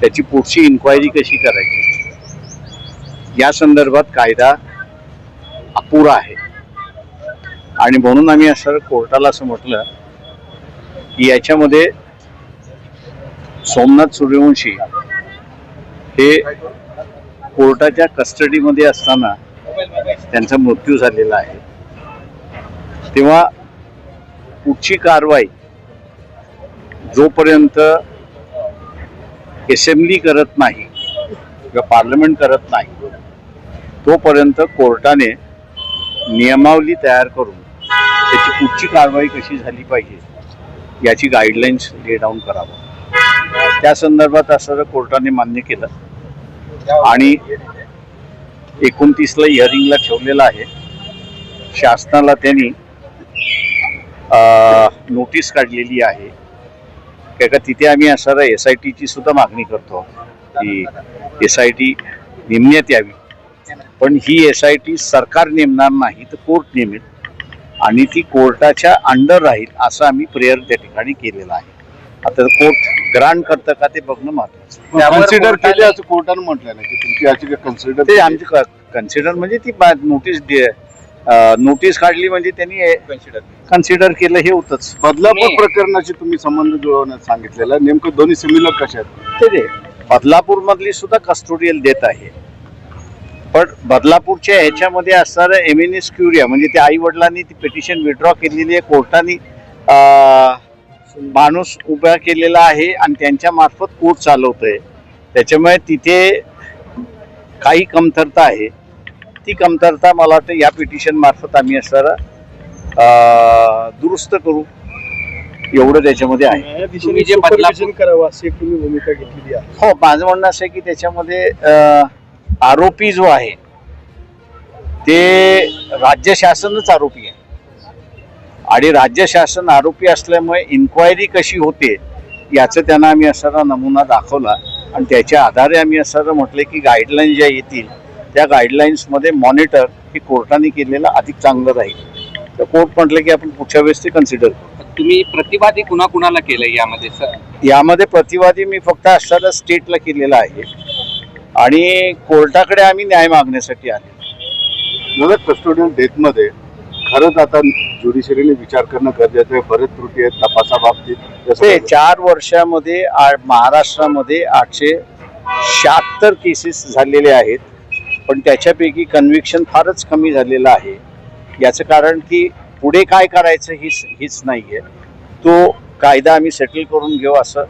त्याची पुढची इन्क्वायरी कशी करायची? या संदर्भात कायदा अपुरा आहे. आणि म्हणून आम्ही असं कोर्टाला असं म्हटलं की याच्यामध्ये सोमनाथ सूर्यवंशी हे कोर्टाच्या कस्टडीमध्ये असताना त्यांचा मृत्यू झालेला आहे. तेव्हा पुढची कारवाई जोपर्यंत असेंब्ली करत नाही किंवा पार्लमेंट करत नाही तोपर्यंत कोर्टाने नियमावली तयार करून त्याची पुढची कारवाई कशी झाली पाहिजे याची गाईडलाईन्स ले डाऊन करावं. त्या संदर्भात असं कोर्टाने मान्य केलं. आणि एकोणतीसला हिअरिंगला ठेवलेलं आहे. शासनाला त्यांनी नोटीस काढलेली आहे. का का तिथे आम्ही असणारा एस आय टीची सुद्धा मागणी करतो की एस आय टी नेमण्यात यावी. पण ही एस आय टी सरकार नेमणार नाही तर कोर्ट नेमेल. आणि ती कोर्टाच्या अंडर राहील असं आम्ही प्रेयर त्या ठिकाणी केलेलं आहे. आता कोर्ट ग्रांट करतं का ते बघणं महत्वाचं पण कन्सिडर केले असं कोर्टानं म्हटलं ना की तुमची याचिका कन्सिडर ते आमची कन्सिडर म्हणजे ती नोटीस नोटीस काढली म्हणजे त्यांनी कन्सिडर केलं. हे होतच. बदलापूर प्रकरणाशी तुम्ही संबंध जुळवण्यात सांगितलेला. नेमकं दोन्ही सिमिलर कशा आहेत? ते बदलापूर मधली सुद्धा कस्टोडियल देत आहे. पण बदलापूरच्या ह्याच्यामध्ये असणारं एमिनिस क्युरिया म्हणजे त्या आई वडिलांनी ती पिटिशन विड्रॉ केलेली आहे. कोर्टाने माणूस उभा केलेला आहे आणि त्यांच्या मार्फत कोर्ट चालवतोय. त्याच्यामुळे तिथे काही कमतरता आहे. ती कमतरता मला वाटतं या पिटिशन मार्फत आम्ही असणारा अं, दुरुस्त करू. एवढं त्याच्यामध्ये आहे. तुम्ही जे supervision करावं अशी एक तुम्ही भूमिका घेतलेली आहे. हो माझं म्हणणं असं आहे की त्याच्यामध्ये आरोपी जो आहे ते राज्य शासनच आरोपी आहे. आणि राज्य शासन आरोपी असल्यामुळे इन्क्वायरी कशी होते याचं त्यांना आम्ही असारा नमुना दाखवला. आणि त्याच्या आधारे आम्ही असं म्हटलं की गाईडलाईन ज्या येतील त्या गाईडलाईन्समध्ये मॉनिटर हे कोर्टाने केलेलं अधिक चांगलं राहील. तर कोर्ट म्हटलं की आपण पुढच्या वेळेस ते कन्सिडर करू. तुम्ही प्रतिवादी कुणा कुणाला केलंय यामध्ये सर? यामध्ये प्रतिवादी मी फक्त असणारा स्टेटला केलेला आहे. आणि कोर्टाकडे आम्ही न्याय मागण्यासाठी आले दादा कस्टोडियल डेथमध्ये खरंच आता ज्युडिशरीने विचार करणं गरजेचं आहे. बरेच त्रुटी आहेत तपासाबाबतीत जसं ते चार वर्षामध्ये आ- महाराष्ट्रामध्ये आठशे शहात्तर केसेस झालेले आहेत. पण त्याच्यापैकी कन्व्हिक्शन फारच कमी झालेलं आहे. याचं कारण की पुढे काय करायचं हीच हीच नाही आहे तो कायदा आम्ही सेटल करून घेऊ असं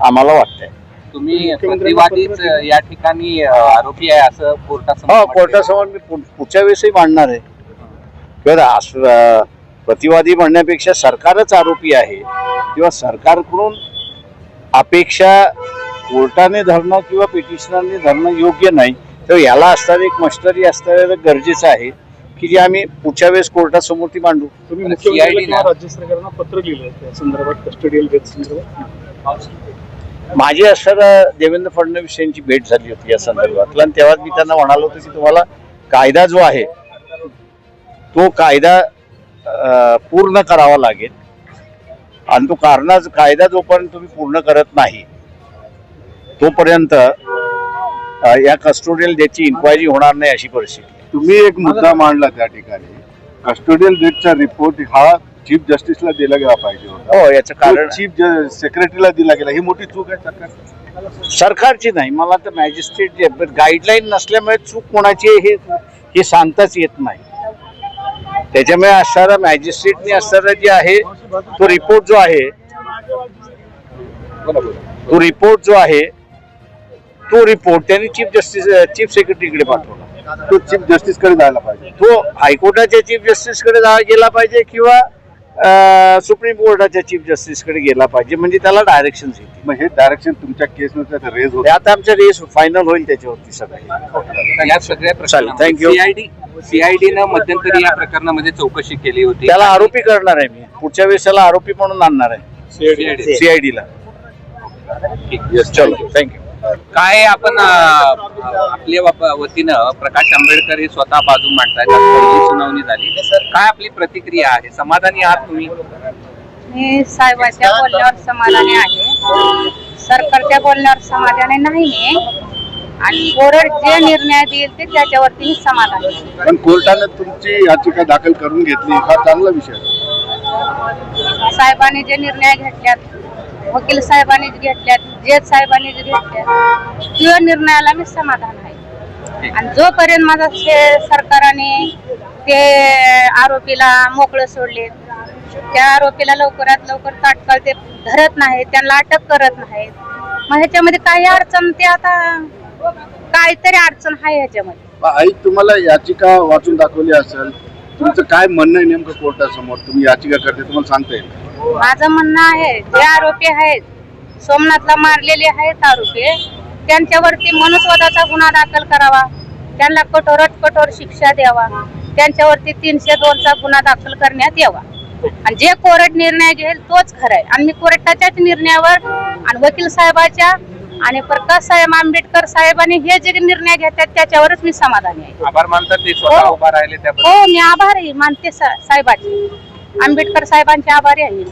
आम्हाला वाटतंय. तुम्ही प्रतिवादीच या ठिकाणी आरोपी आहे असं कोर्टासमोर हो. कोर्टासमोर मी पु- पुढच्या वेळेसही मांडणार आहे. किंवा आस- अं, प्रतिवादी म्हणण्यापेक्षा सरकारच आरोपी आहे. किंवा सरकारकडून अपेक्षा कोर्टाने धरणं किंवा पिटिशनरने धरणं योग्य नाही. तर याला असणारं एक मस्टरी असणं गरजेचं आहे की जे आम्ही पुढच्या वेळेस कोर्टासमोर ती मांडू. तुम्ही मुख्यमंत्र्यांना? राज्य सरकारला पत्र लिहिलं त्या संदर्भात कस्टडियल संदर्भात? माझी असणारं देवेंद्र फडणवीस यांची भेट झाली होती या संदर्भातला आणि तेव्हा मी त्यांना म्हणालो होतो की तुम्हाला कायदा जो आहे तो कायदा पूर्ण करावा लागेल. आणि तो कारणा कायदा जोपर्यंत तुम्ही पूर्ण करत नाही तोपर्यंत या कस्टोडियल डेटची इन्क्वायरी होणार नाही अशी परिस्थिती. तुम्ही एक मुद्दा मांडला त्या ठिकाणी. कस्टोडियल डेथचा रिपोर्ट हा चीफ जस्टिसला दिला गेला पाहिजे होता. हो याचं कारण चीफ सेक्रेटरीला दिला गेला. ही मोठी चूक आहे सरकार सरकारची नाही मला तर मॅजिस्ट्रेट जे गाईडलाईन नसल्यामुळे चूक कोणाची हे हे सांगताच येत नाही. त्याच्यामुळे असणारा मॅजिस्ट्रेटने असणारा जे आहे तो रिपोर्ट जो आहे तो रिपोर्ट जो आहे तो रिपोर्ट त्यांनी चीफ जस्टिस चीफ सेक्रेटरीकडे पाठवला. तो चीफ जस्टिसकडे जायला पाहिजे. तो हायकोर्टाच्या चीफ जस्टिसकडे जा गेला पाहिजे किंवा सुप्रीम कोर्टाच्या चीफ जस्टिसकडे गेला पाहिजे म्हणजे त्याला डायरेक्शन येतील. मग हे डायरेक्शन तुमच्या केसनुसार रेज होत आता आमच्या रेस फायनल होईल त्याच्यावरती सगळं. या सगळ्या thank you. सीआयडी सीआयडी न मध्यंतरी या प्रकरणामध्ये चौकशी केली होती. त्याला आरोपी करणार आहे मी. पुढच्या वेळेस त्याला आरोपी म्हणून आणणार आहे. CID. सीआयडी ला. ठीक. चलो. थँक्यू काय आपण आपल्या वतीनं प्रकाश आंबेडकर हे स्वतः बाजू मांडतायत. सुनावणी झाली. काय आपली प्रतिक्रिया आहे? समाधानी आहात तुम्ही? मी साहेबाच्या बोलण्यावर समाधानी आहे. सरकारच्या बोलण्यावर समाधानी नाही मी. आणि बोर्ड जे निर्णय देईल ते त्याच्यावरती समाधानी. पण कोर्टाने तुमची याचिका दाखल करून घेतली. हा चांगला विषय आहे. साहेबांनी जे निर्णय घेतल्यात वकील साहेबांनी घेतल्या घेतल्यात जज साहेबांनी घेतल्या त्या निर्णयाला मी समाधान आहे. आणि जोपर्यंत माझा सरकारने ते आरोपीला मोकळं सोडले त्या आरोपीला लवकरात लवकर तात्काळ ते धरत नाहीत त्यांना अटक करत नाहीत. मग ह्याच्यामध्ये काही अडचण ते आता काहीतरी अडचण आहे ह्याच्यामध्ये. आई तुम्हाला याचिका वाचून दाखवली असेल तुमचं काय म्हणणं आहे नेमकं कोर्टासमोर? तुम्ही याचिका करते तुम्हाला सांगता येईल. माझं म्हणणं आहे जे आरोपी आहेत सोमनाथला मारलेले आहेत आरोपी त्यांच्यावरती मनुस्वादाचा गुन्हा दाखल करावा त्यांना कठोरात कठोर शिक्षा द्यावा त्यांच्यावरती तीनशे दोनचा गुन्हा दाखल करण्यात यावा. आणि जे कोर्ट निर्णय घेईल तोच खरा आहे. आणि मी कोर्टाच्याच निर्णयावर आणि वकील साहेबाच्या आणि प्रकाश साहेब आंबेडकर साहेबांनी हे जे निर्णय घेतात त्याच्यावरच मी समाधानी आहे. आभार मानतात हो. हो मी आभारी मानते साहेबाचे. आंबेडकर साहेबांचे आभारी आहे.